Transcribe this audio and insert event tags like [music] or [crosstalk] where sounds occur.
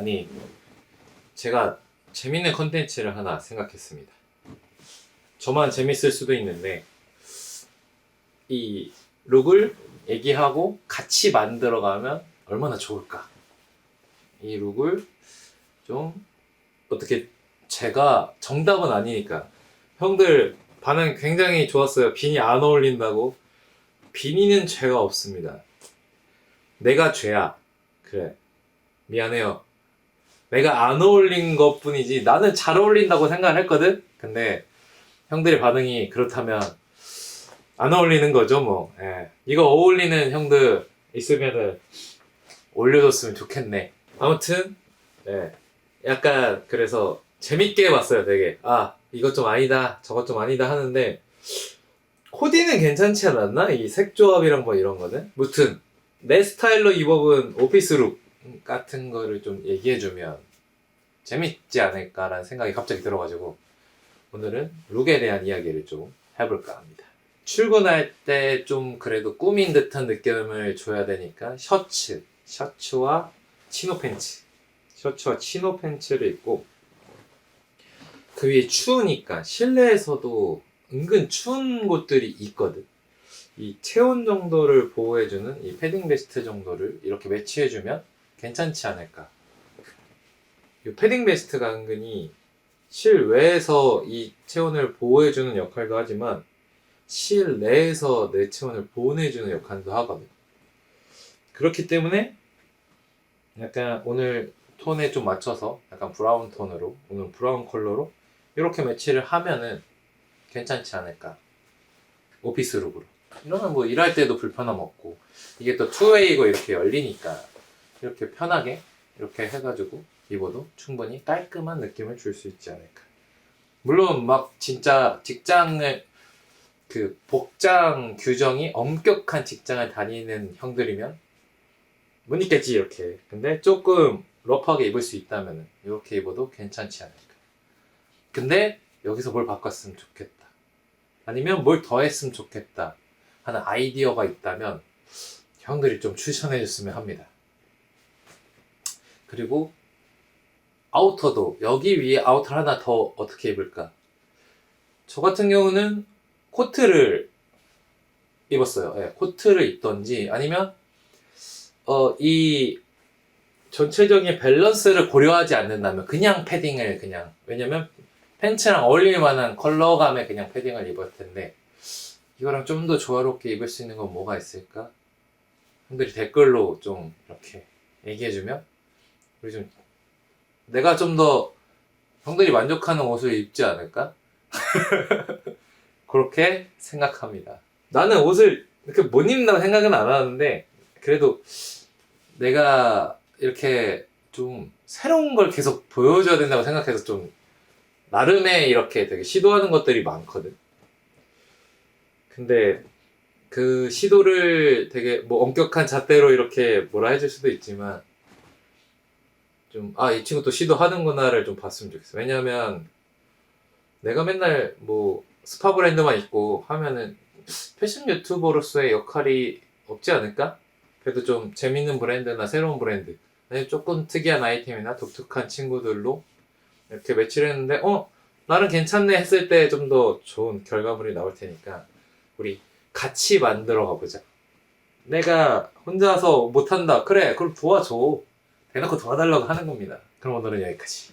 아니 제가 재밌는 컨텐츠를 하나 생각했습니다. 저만 재밌을 수도 있는데 이 룩을 얘기하고 같이 만들어가면 얼마나 좋을까? 이 룩을 좀 어떻게 제가 정답은 아니니까 형들 반응 굉장히 좋았어요. 비니 안 어울린다고. 비니는 죄가 없습니다. 내가 죄야. 그래. 미안해요. 내가 안 어울린 것 뿐이지 나는 잘 어울린다고 생각을 했거든? 근데 형들의 반응이 그렇다면 안 어울리는 거죠 뭐 예. 이거 어울리는 형들 있으면은 올려줬으면 좋겠네 아무튼 예. 약간 그래서 재밌게 봤어요 되게 아 이것 좀 아니다 저것 좀 아니다 하는데 코디는 괜찮지 않았나? 이 색조합이랑 뭐 이런 거는 무튼 내 스타일로 입어본 오피스룩 같은 거를 좀 얘기해주면 재밌지 않을까라는 생각이 갑자기 들어가지고 오늘은 룩에 대한 이야기를 좀 해볼까 합니다. 출근할 때 좀 그래도 꾸민 듯한 느낌을 줘야 되니까 셔츠, 셔츠와 치노 팬츠, 셔츠와 치노 팬츠를 입고 그 위에 추우니까 실내에서도 은근 추운 곳들이 있거든. 이 체온 정도를 보호해주는 이 패딩 베스트 정도를 이렇게 매치해주면 괜찮지 않을까. 이 패딩 베스트가 은근히 실외에서 이 체온을 보호해주는 역할도 하지만 실내에서 내 체온을 보호해주는 역할도 하거든. 그렇기 때문에 약간 오늘 톤에 좀 맞춰서 약간 브라운 톤으로 오늘 브라운 컬러로 이렇게 매치를 하면은 괜찮지 않을까. 오피스 룩으로. 이러면 뭐 일할 때도 불편함 없고 이게 또 투웨이고 이렇게 열리니까 이렇게 편하게 이렇게 해가지고 입어도 충분히 깔끔한 느낌을 줄 수 있지 않을까. 물론 막 진짜 직장을 그 복장 규정이 엄격한 직장을 다니는 형들이면 못 입겠지 이렇게. 근데 조금 러프하게 입을 수 있다면 이렇게 입어도 괜찮지 않을까. 근데 여기서 뭘 바꿨으면 좋겠다. 아니면 뭘 더했으면 좋겠다 하는 아이디어가 있다면 형들이 좀 추천해 줬으면 합니다. 그리고 아우터도 여기 위에 아우터 하나 더 어떻게 입을까? 저 같은 경우는 코트를 입었어요. 예, 코트를 입던지 아니면 어, 이 전체적인 밸런스를 고려하지 않는다면 그냥 패딩을 그냥 왜냐면 팬츠랑 어울릴 만한 컬러감의 그냥 패딩을 입을 텐데 이거랑 좀 더 조화롭게 입을 수 있는 건 뭐가 있을까? 형들이 댓글로 좀 이렇게 얘기해주면 좀 내가 좀 더 형들이 만족하는 옷을 입지 않을까? [laughs] 그렇게 생각합니다. 나는 옷을 이렇게 못 입는다고 생각은 안 하는데 그래도 내가 이렇게 좀 새로운 걸 계속 보여줘야 된다고 생각해서 좀 나름의 이렇게 되게 시도하는 것들이 많거든. 근데 그 시도를 되게 뭐 엄격한 잣대로 이렇게 뭐라 해줄 수도 있지만 좀, 아, 이 친구 또 시도하는구나를 좀 봤으면 좋겠어. 왜냐면 내가 맨날 뭐 스파 브랜드만 입고 하면은 패션 유튜버로서의 역할이 없지 않을까? 그래도 좀 재밌는 브랜드나 새로운 브랜드, 아니면 조금 특이한 아이템이나 독특한 친구들로 이렇게 매치를 했는데, 어, 나는 괜찮네 했을 때 좀 더 좋은 결과물이 나올 테니까, 우리 같이 만들어 가보자. 내가 혼자서 못한다. 그래, 그럼 도와줘. 대놓고 도와달라고 하는 겁니다. 그럼 오늘은 여기까지.